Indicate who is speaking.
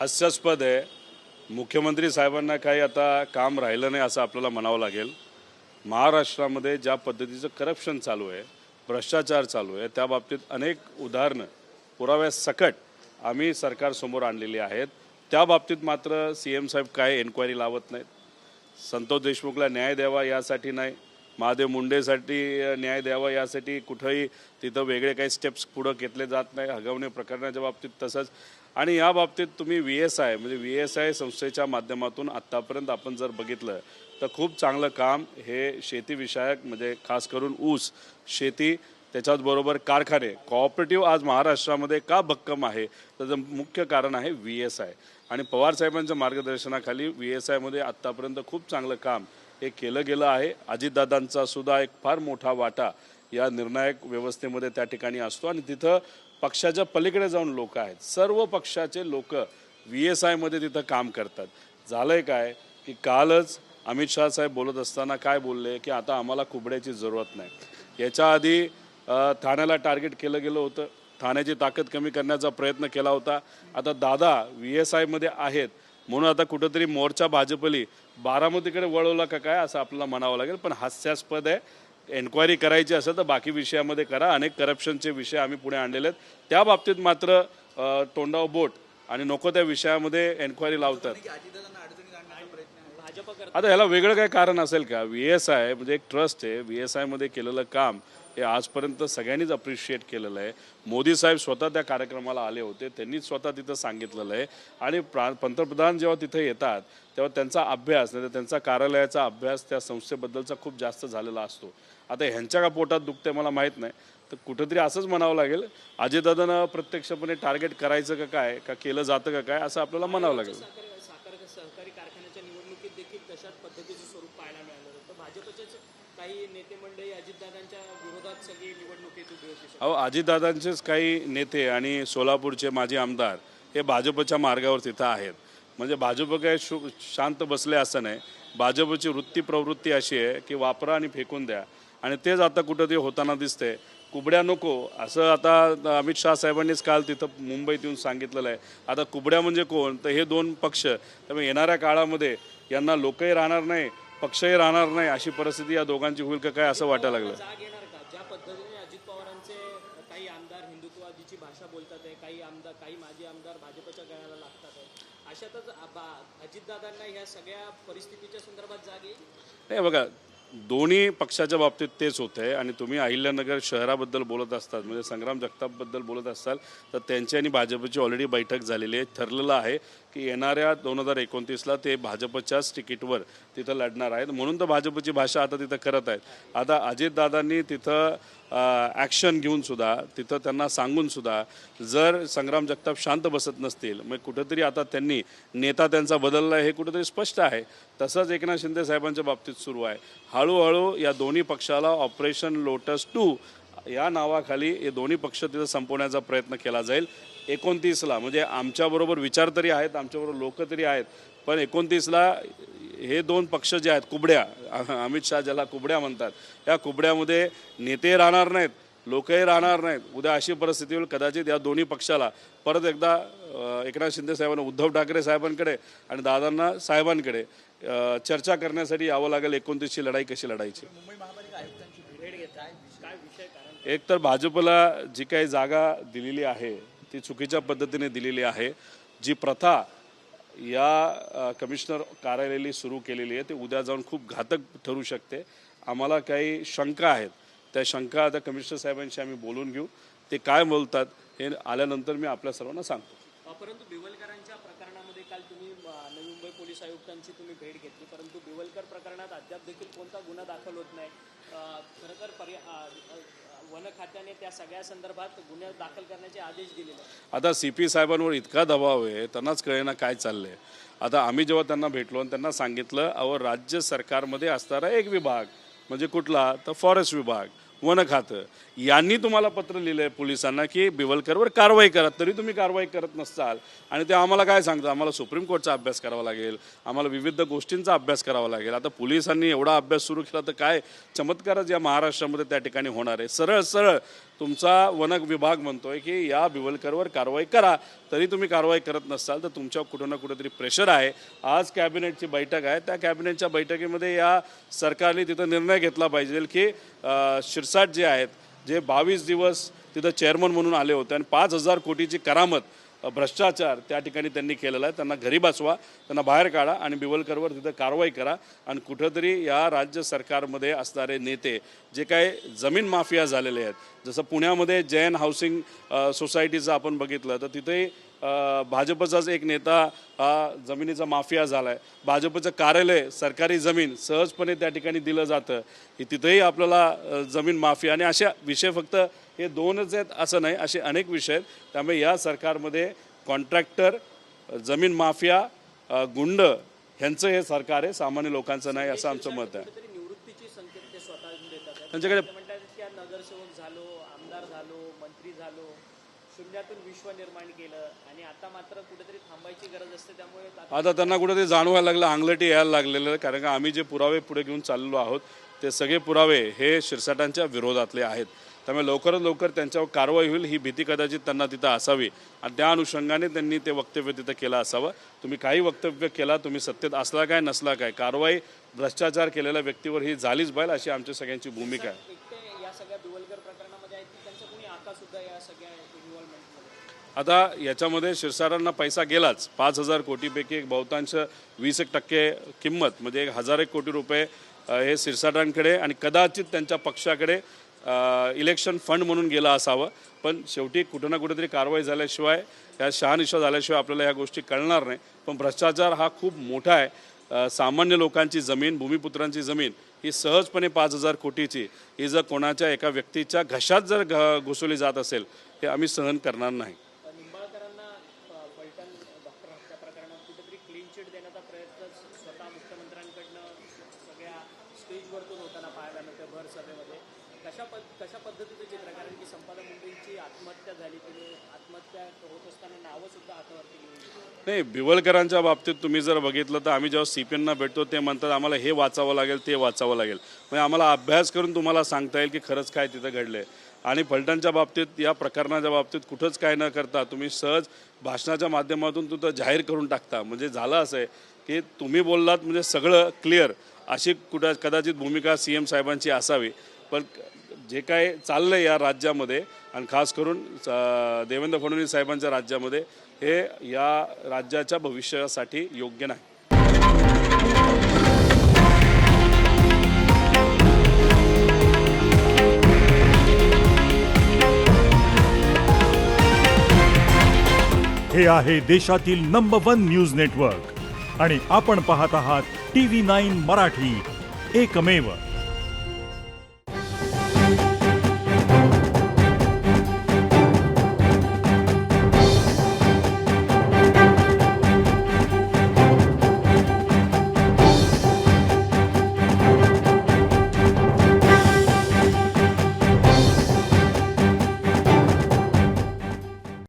Speaker 1: हास्यास्पद आहे. मुख्यमंत्री साहेबांना काही आता काम राहिलं नाही असं आपल्याला म्हणावं लागेल. महाराष्ट्रामध्ये ज्या पद्धतीचं करप्शन चालू आहे भ्रष्टाचार चालू आहे त्या बाबतीत अनेक उदाहरणं पुराव्यासकट आम्ही सरकारसमोर आणलेली आहेत. त्या बाबतीत मात्र सी एम साहेब काय एन्क्वायरी लावत नाहीत. संतोष देशमुखला न्याय द्यावा यासाठी नाही. महादेव मुंडेसाठी न्याय द्यावा यासाठी कुठंही तिथं वेगळे काही स्टेप्स पुढं घेतले जात नाही. हगवणे प्रकरणाच्या बाबतीत तसंच आणि या बाबतीत तुम्ही व्ही एस आय म्हणजे व्ही एस आय संस्थेच्या माध्यमातून आत्तापर्यंत आपण जर बघितलं तर खूप चांगलं काम हे शेतीविषयक म्हणजे खास करून ऊस शेती त्याच्याचबरोबर कारखाने कॉपरेटिव्ह आज महाराष्ट्रामध्ये का भक्कम आहे? त्याचं मुख्य कारण आहे व्ही एस आय आणि पवारसाहेबांच्या मार्गदर्शनाखाली व्ही एस आयमध्ये आत्तापर्यंत खूप चांगलं काम हे केलं गेलं आहे. अजितदादांचा सुद्धा एक फार मोठा वाटा या निर्णायक व्यवस्थेमध्ये त्या ठिकाणी असतो. आणि तिथं पक्षाच्या पलीकडे जाऊन लोक आहेत. सर्व पक्षाचे लोक व्ही एस आयमध्ये तिथं काम करतात. झालंय काय? की कालच अमित शहा साहेब बोलत असताना काय बोलले? की आता आम्हाला कुबड्याची जरूरत नाही. याच्या आधी ठाण्याला टार्गेट केलं गेलं होतं. ठाण्याची ताकद कमी करण्याचा प्रयत्न केला होता. आता दादा व्ही एस आयमध्ये आहेत. म्हणून आता कुठंतरी मोर्चा भाजपली. बारामतीकडे वळवला का काय असं आपल्याला म्हणावं लागेल पण हास्यास्पद आहे. एन्क्वायरी करायची असेल तर बाकी विषयामध्ये करा. अनेक करप्शनचे विषय आम्ही पुढे आणलेले आहेत. त्या बाबतीत मात्र तोंडाव बोट आणि नको त्या विषयामध्ये एन्क्वायरी लावतात. आता ह्याला वेगळं काय कारण असेल का? व्ही एस आय म्हणजे एक ट्रस्ट आहे. व्ही एस आयमध्ये केलेलं काम हे आजपर्यंत सगळ्यांनीच अप्रिशिएट केलेलं आहे. मोदी साहेब स्वतः त्या कार्यक्रमाला आले होते त्यांनीच स्वतः तिथं सांगितलेलं आहे. आणि प्रा पंतप्रधान जेव्हा तिथे येतात तेव्हा त्यांचा अभ्यास नाही तर त्यांचा कार्यालयाचा अभ्यास त्या संस्थेबद्दलचा खूप जास्त झालेला असतो. आता ह्यांच्या का पोटात दुखते मला माहीत नाही. तर कुठंतरी असंच म्हणावं लागेल अजितदादांना प्रत्यक्षपणे टार्गेट करायचं का काय का केलं जातं का काय असं आपल्याला म्हणावं लागेल.
Speaker 2: काही नेते मंडळी अजितदादांच्या विरोधात सगळी निवडणुकीत उभी होती
Speaker 1: अहो अजितदादांचेच काही नेते आणि सोलापूरचे माजी आमदार हे भाजपच्या मार्गावर तिथं आहेत. म्हणजे भाजप काय शु शांत बसले असं नाही. भाजपची वृत्ती प्रवृत्ती अशी आहे की वापरा आणि फेकून द्या. आणि तेच आता कुठं ते होताना दिसते कुबड्या नको. असं आता अमित शाह साहेबांनीच काल तिथं मुंबईत येऊन सांगितलेलं आहे. आता कुबड्या म्हणजे कोण? तर हे दोन पक्ष. त्यामुळे येणाऱ्या काळामध्ये यांना लोकही राहणार नाही. पक्षही राहणार नाही अशी परिस्थिती या दोघांची होईल का काय असं वाटायला लागलं?
Speaker 2: जाग येणार का? ज्या पद्धतीने अजित पवारांचे काही आमदार हिंदुत्ववादीची भाषा बोलतात आहे काही आमदार काही माजी आमदार भाजपच्या गळ्याला लागतात आहे अशातच आ- बा- अजितदादांना ह्या सगळ्या परिस्थितीच्या संदर्भात जाग येईल?
Speaker 1: नाही बघा दोन्ही पक्षाच्या बाबतीत तेच होतं आहे आणि तुम्ही अहिल्यानगर शहराबद्दल बोलत असतात म्हणजे संग्राम जगतापबद्दल बोलत असाल तर त्यांची आणि भाजपची ऑलरेडी बैठक झालेली आहे ठरलेलं आहे. की येणाऱ्या दोन हजार एकोणतीसला ते भाजपच्याच तिकीटवर तिथं लढणार आहेत. म्हणून तर भाजपची भाषा आता तिथं करत आहेत. आता अजितदादांनी तिथं ॲक्शन घेऊन सुद्धा तिथं त्यांना सांगून सुद्धा जर संग्राम जगताप शांत बसत नसतील मग कुठंतरी आता त्यांनी नेता त्यांचा बदलला हे कुठंतरी स्पष्ट आहे. तसंच एकनाथ शिंदे साहेबांच्या बाबतीत सुरू आहे. हळूहळू या दोन्ही पक्षाला ऑपरेशन लोटस टू या नावाखाली हे दोन्ही पक्ष तिथं संपवण्याचा प्रयत्न केला जाईल. एकोणतीसला म्हणजे आमच्याबरोबर विचार तरी आहेत आमच्याबरोबर लोक तरी आहेत पण एकोणतीसला हे दोन पक्ष जे आहेत कुबड्या अमित शहा ज्याला कुबड्या म्हणतात या कुबड्यामध्ये नेते राहणार नाहीत लोकही राहणार नाहीत. उद्या अशी परिस्थिती होईल कदाचित या दोन्ही पक्षाला परत एकदा एकनाथ शिंदे साहेबांना उद्धव ठाकरे साहेबांकडे आणि दादांना साहेबांकडे चर्चा करण्यासाठी यावं लागेल एकोणतीसची लढाई कशी लढायची
Speaker 2: मुंबई महापालिका आयुक्तांची भेट घेत काय काय विषय कारण
Speaker 1: एक तर भाजपला जी काही जागा दिलेली आहे ती चुकीच्या पद्धतीने दिलेली आहे. जी प्रथा या कमिशनर कार्यालयाने सुरू केलेली आहे ते उद्या जाऊन खूप घातक ठरू शकते. आम्हाला काही शंका आहेत. त्या शंका आता कमिशनर साहेबांशी आम्ही बोलून घेऊ. ते काय बोलतात हे आल्यानंतर मी आपल्या सर्वांना सांगतो.
Speaker 2: परंतु बिवलकरांच्या प्रकरणामध्ये काल तुम्ही नवी मुंबई पोलीस आयुक्तांची तुम्ही भेट घेतली. परंतु बिवलकर प्रकरणात अद्याप देखील कोणता गुन्हा दाखल होत नाही. खरं तर पर्या वन खात्याने त्या सगळ्या संदर्भात गुन्हे दाखल करण्याचे आदेश दिलेले
Speaker 1: आता सी पी साहेबांवर इतका दबाव आहे त्यांनाच कळेना काय चाललंय. आता आम्ही जेव्हा त्यांना भेटलो आणि त्यांना सांगितलं अहो राज्य सरकारमध्ये असणारा एक विभाग म्हणजे कुठला? तर फॉरेस्ट विभाग. वन खातं. यांनी तुम्हाला पत्र लिहिलं आहे पोलिसांना की बिवलकरवर कारवाई करा तरी तुम्ही कारवाई करत नसाल. आणि ते आम्हाला काय सांगतं आम्हाला सुप्रीम कोर्टचा अभ्यास करावा लागेल. आम्हाला विविध गोष्टींचा अभ्यास करावा लागेल. आता पोलिसांनी एवढा अभ्यास सुरू केला तर काय चमत्कारच या महाराष्ट्रामध्ये त्या ठिकाणी होणार आहे. सरळ सरळ तुमचा वन विभाग म्हणतोय की या बिवलकरवर कारवाई करा. तरी तुम्ही कारवाई करत नसाल तर तुमच्या कुठं ना कुठेतरी प्रेशर आहे. आज कॅबिनेटची बैठक आहे. त्या कॅबिनेटच्या बैठकीमध्ये या सरकारने तिथं निर्णय घेतला पाहिजे की शिरसाट जे आहेत जे बावीस दिवस तिथं चेअरमन म्हणून आले होते आणि पाच हजार कोटीची करामत भ्रष्टाचार त्या ठिकाणी त्यांनी केलेला आहे. त्यांना घरी बसवा त्यांना बाहेर काढा आणि बिवलकरवर तिथं कारवाई करा. आणि कुठंतरी या राज्य सरकारमध्ये असणारे नेते जे काय जमीन माफिया झालेले आहेत जसं पुण्यामध्ये जैन हाऊसिंग सोसायटीचं आपण बघितलं तर तिथेही भाजपचाच एक नेता हा जमिनीचा माफिया झाला आहे भाजपचं कार्यालय सरकारी जमीन सहजपणे त्या ठिकाणी दिलं जातं. की तिथेही आपल्याला जमीन माफिया आणि अशा विषय फक्त हे दोनच आहेत असं नाही असे अनेक विषय आहेत. त्यामुळे या सरकारमध्ये कॉन्ट्रॅक्टर जमीन माफिया गुंड ह्यांचं हे सरकार आहे सामान्य लोकांचं नाही असं आमचं मत आहे. त्यांच्याकडे
Speaker 2: शून्यातून विश्व निर्माण केलं आणि आता मात्र कुठेतरी थांबायची गरज असते त्यामुळे आता
Speaker 1: त्यांना कुठे ते जाणवायला लागलं अंगलटी यायला लागलेलं कारण का आम्ही जे पुरावे पुढे घेऊन चाललेलो आहोत ते सगळे पुरावे हे शिरसाटांच्या विरोधातले आहेत. त्यामुळे लवकरात लवकर त्यांच्यावर कारवाई होईल ही भीती कदाचित त्यांना तिथं असावी. आणि त्या अनुषंगाने त्यांनी ते वक्तव्य तिथं केलं असावं. तुम्ही काही वक्तव्य केला तुम्ही सत्तेत असला काय नसला काय कारवाई भ्रष्टाचार केलेल्या व्यक्तीवर ही झालीच पाहिजे अशी आमच्या सगळ्यांची भूमिका आहे.
Speaker 2: या सगळ्या बिवलकर प्रकरणामध्ये आहेत की त्यांचा कोणी आका सुद्धा या सगळ्या इन्व्हॉल्वमेंटमध्ये
Speaker 1: आता याच्यामध्ये शिरसारांना पैसा गेलाच. पाच हजार कोटीपैकी एक बहुतांश वीस एक टक्के किंमत म्हणजे एक हजार एक कोटी रुपये अ, हे शिरसाटांकडे आणि कदाचित त्यांच्या पक्षाकडे अ, इलेक्शन फंड म्हणून गेला असावं. पण शेवटी कुठं ना कुठेतरी कारवाई झाल्याशिवाय या शहानिशा झाल्याशिवाय आपल्याला ह्या गोष्टी कळणार नाही. पण भ्रष्टाचार हा खूप मोठा आहे. अ, सामान्य लोकांची जमीन भूमिपुत्रांची जमीन ही सहजपणे पाच हजार कोटीची ही जर कोणाच्या एका व्यक्तीच्या घशात जर घ घुसवली जात असेल हे आम्ही सहन करणार नाही.
Speaker 2: पद्धतीचं चित्र कारण की संपादक मुंडेंची आत्महत्या झाली तुम्ही आत्महत्या होत असताना नावं सुद्धा हातावरती
Speaker 1: नाही बिवलकरांच्या बाबतीत तुम्ही जर बघितलं तर आम्ही जेव्हा सी पी एनना भेटतो ते म्हणतात आम्हाला हे वाचावं लागेल ते वाचावं लागेल. म्हणजे आम्हाला अभ्यास करून तुम्हाला सांगता येईल की खरंच काय तिथं घडलं आहे आणि फलटणच्या बाबतीत या प्रकरणाच्या बाबतीत कुठंच काय न करता तुम्ही सहज भाषणाच्या माध्यमातून तुझं जाहीर करून टाकता. म्हणजे झालं असं आहे की तुम्ही बोललात म्हणजे सगळं क्लिअर अशी कुठं कदाचित भूमिका सी एम साहेबांची असावी. पण जे काय चाललं आहे या राज्यामध्ये आणि खास करून देवेंद्र फडणवीस साहेबांच्या राज्यामध्ये हे या राज्याच्या भविष्यासाठी योग्य नाही.
Speaker 3: हे आहे देशातील नंबर वन न्यूज नेटवर्क आणि आपण पाहत आहात टी व्ही नाईन मराठी. एकमेव.